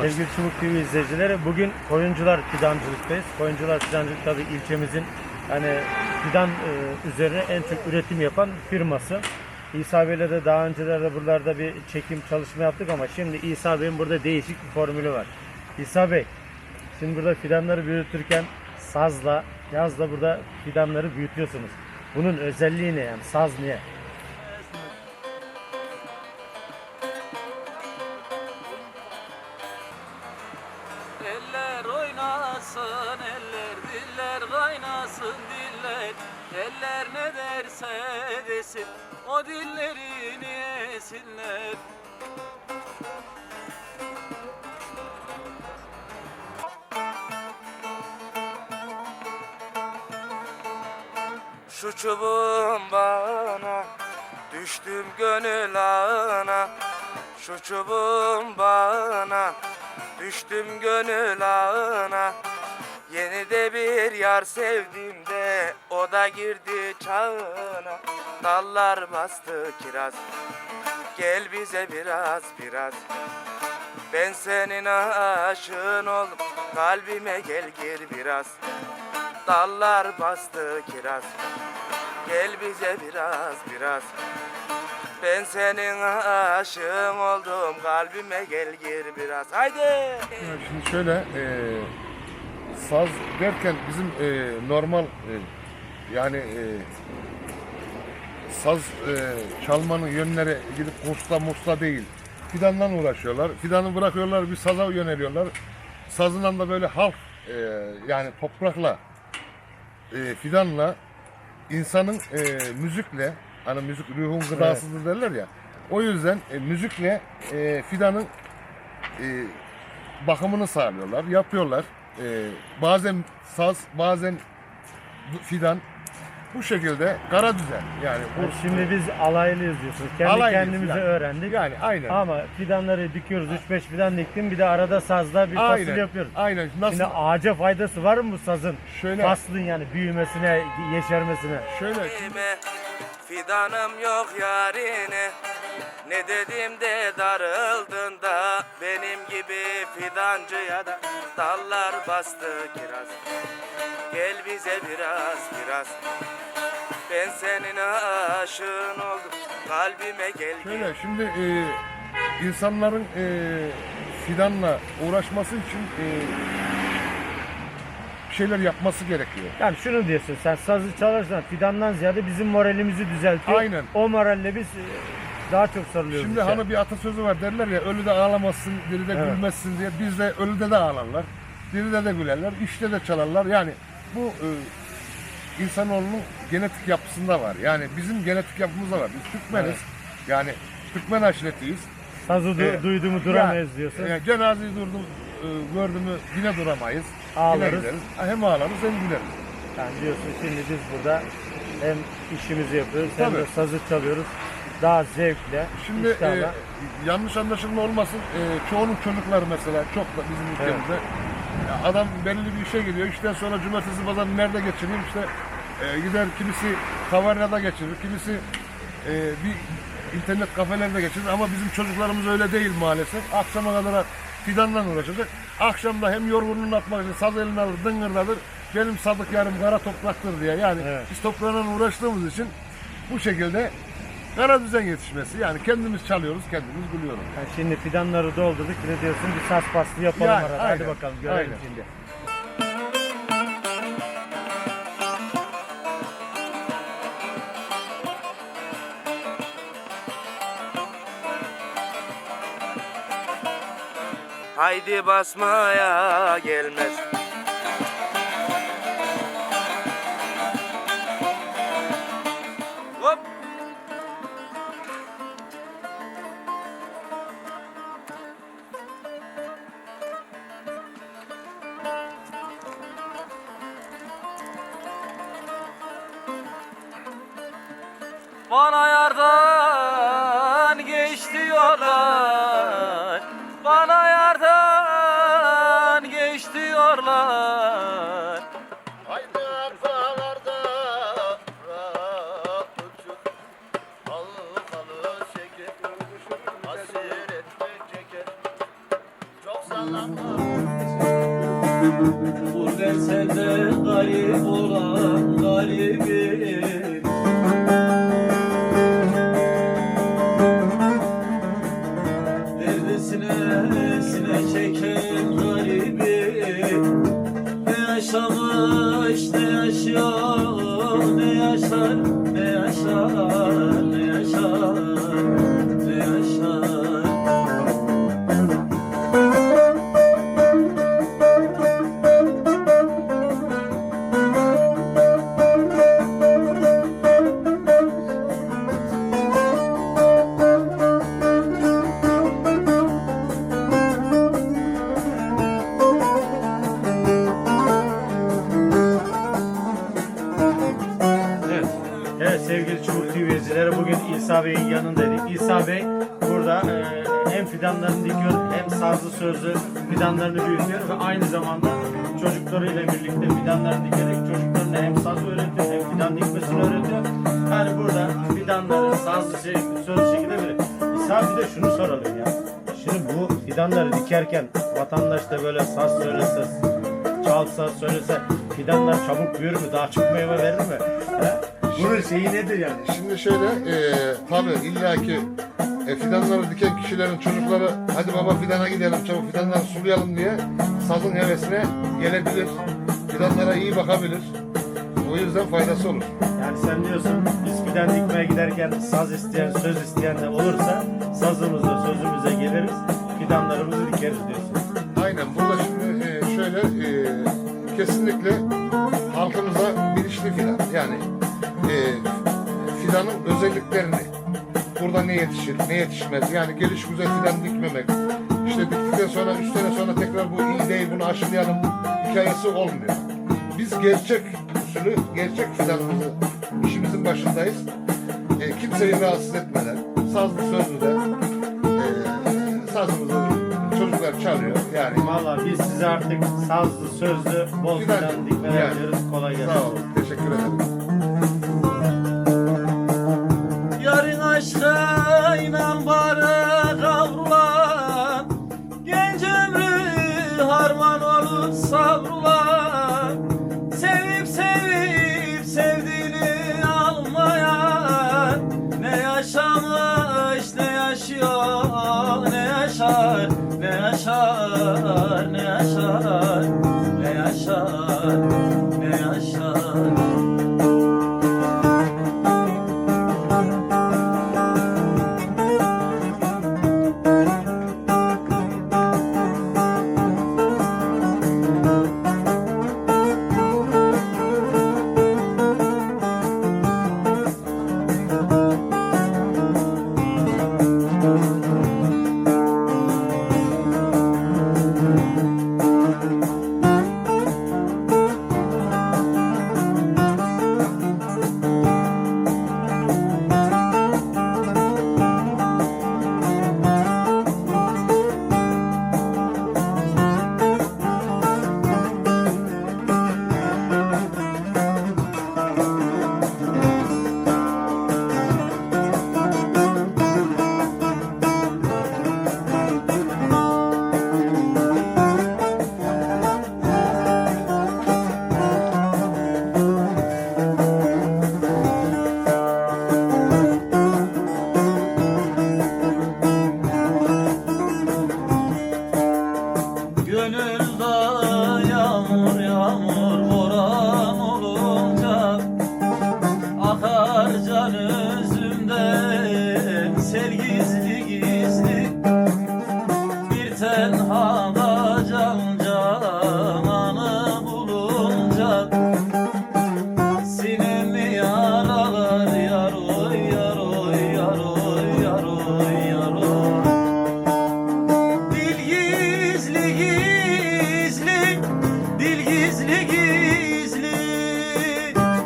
Sevgili Çubuk TV izleyicileri, bugün Koyuncular Fidancılık'tayız. Koyuncular Fidancılık tabii ilçemizin hani fidan e, üzerine en çok üretim yapan firması. İsa Bey'le de daha öncelerde buralarda bir çekim çalışma yaptık ama şimdi İsa Bey'in burada değişik bir formülü var. İsa Bey, şimdi burada fidanları büyütürken sazla, yazla burada fidanları büyütüyorsunuz. Bunun özelliği ne yani? Saz niye? Diller Eller ne derse desin, o dillerini yesinler. Şu çubuğum bana, düştüm gönül ağına Şu çubuğum bana, düştüm gönül ağına Yeni de bir yar sevdim de o da girdi çağına. Dallar bastı kiraz. Gel bize biraz biraz. Ben senin aşığın oldum. Kalbime gel gir biraz. Dallar bastı kiraz. Gel bize biraz biraz. Ben senin aşığın oldum. Kalbime gel gir biraz. Haydi! Şimdi şöyle e, saz derken bizim e, normal e, yani e, saz e, çalmanın yönleri gidip kursta musla değil. Fidandan uğraşıyorlar. Fidanı bırakıyorlar bir saza yöneliyorlar. Sazından da böyle halk e, yani toprakla e, fidanla insanın e, müzikle hani müzik ruhun gıdasıdır derler ya. O yüzden e, müzikle e, fidanın e, bakımını sağlıyorlar, yapıyorlar. E, bazen saz, bazen fidan. Bu şekilde kara düzen yani. Yani bu- şimdi biz alaylıyız diyorsunuz. Kendi Alaylıyız kendimize yani. öğrendik. yani aynen. Ama fidanları dikiyoruz 3-5 fidan diktim bir de arada sazla bir aynen. yapıyoruz. Aynen. Nasıl? Şimdi ağaca faydası var mı bu sazın? Şöyle. Faslın yani büyümesine, yeşermesine. şöyle Elime Fidanım yok yarine. Ne dedim de darıldın da Benim gibi fidancıya da Dallar bastı kiraz. Gel bize biraz biraz Ben senin aşığın oldum. Kalbime gel. Şöyle şimdi e, insanların e, fidanla uğraşması için e, şeyler yapması gerekiyor. Yani şunu diyorsun sen sazı çalarsan fidandan ziyade bizim moralimizi düzeltiyor. Aynen. O moralle biz e, daha çok sarılıyoruz. Şimdi işe. hani bir atasözü var derler ya ölü de ağlamazsın, diri de Evet. gülmezsin diye. Biz de ölüde de ağlarlar, diride de gülerler, işte de çalarlar. Yani bu e, insanoğlunun genetik yapısında var. Yani bizim genetik yapımızda var. Biz Türkmeniz. Yani Türkmen aşiretiyiz. Sazı du- Evet. duyduğumu duramayız Ya, diyorsun. e, cenazeyi durdum, e, gördüğümü yine duramayız. Ağlarız. Gideriz. Hem ağlarız hem güleriz. Yani diyorsun şimdi biz burada hem işimizi yapıyoruz hem Tabii. de sazı çalıyoruz. Daha zevkle. Şimdi e, yanlış anlaşılma olmasın. E, çoğunun çocukları mesela çok da bizim ülkemizde. Ya Adam belli bir işe gidiyor. İşten sonra cumartesi pazar nerede geçireyim işte e, gider kimisi kavaryada geçirir, kimisi e, bir internet kafelerde geçirir ama bizim çocuklarımız öyle değil maalesef. Akşama kadar fidanla uğraşacak. Akşamda hem yorgunluğunu atmak için saz eline alır, dıngırdadır. Benim sadık yarım kara topraktır diye. Yani Evet. biz toprağına uğraştığımız için bu şekilde kara düzen yetişmesi. Yani kendimiz çalıyoruz, kendimiz gülüyoruz. Yani şimdi fidanları doldurduk. Ne diyorsun? Bir saz pastı yapalım Yani, arada. Hadi aynen, bakalım görelim aynen. şimdi. Haydi basmaya gelmez. Hop. Bana yardan geç diyorlar Gurbet sende garip olan garibim İsa Bey'in yanındaydık. İsa Bey burada e, hem fidanlarını dikiyor hem sazlı sözlü fidanlarını büyütüyor ve aynı zamanda çocuklarıyla birlikte fidanlarını dikerek çocuklarına hem saz öğretiyor hem fidan dikmesini öğretiyor. Yani burada fidanları sazlı şey, sözlü şekilde böyle. İsa bir de şunu soralım ya. Şimdi bu fidanları dikerken vatandaş da böyle saz söylese, çalsa söylese fidanlar çabuk büyür mü? Daha çok meyve verir mi? He? Bunun şeyi nedir yani? Şimdi şöyle, e, tabii illaki e, fidanları diken kişilerin çocukları hadi baba fidana gidelim çabuk fidanları sulayalım diye sazın hevesine gelebilir. Fidanlara iyi bakabilir. O yüzden faydası olur. Yani sen diyorsun biz fidan dikmeye giderken saz isteyen, söz isteyen de olursa sazımızla sözümüze geliriz, fidanlarımızı dikeriz diyorsun. Aynen burada şimdi e, şöyle e, kesinlikle halkımıza bilinçli fidan yani fidanın özelliklerini burada ne yetişir ne yetişmez yani geliş güzel fidan dikmemek işte diktikten sonra üç sene sonra tekrar bu iyi değil bunu aşılayalım hikayesi olmuyor. Biz gerçek usulü gerçek fidanımızı işimizin başındayız. E, kimseyi rahatsız etmeden sazlı sözlü de e, sazımızı çocuklar çalıyor yani Valla biz size artık sazlı, sözlü, bol Fidan- dikmeler yani. diyoruz. Kolay gelsin. Sağ olun. Teşekkür ederim. Savrulan Sevip sevip sevdiğini almayan Ne yaşamış ne yaşıyor ne yaşar Ne yaşar ne yaşar ne yaşar gönül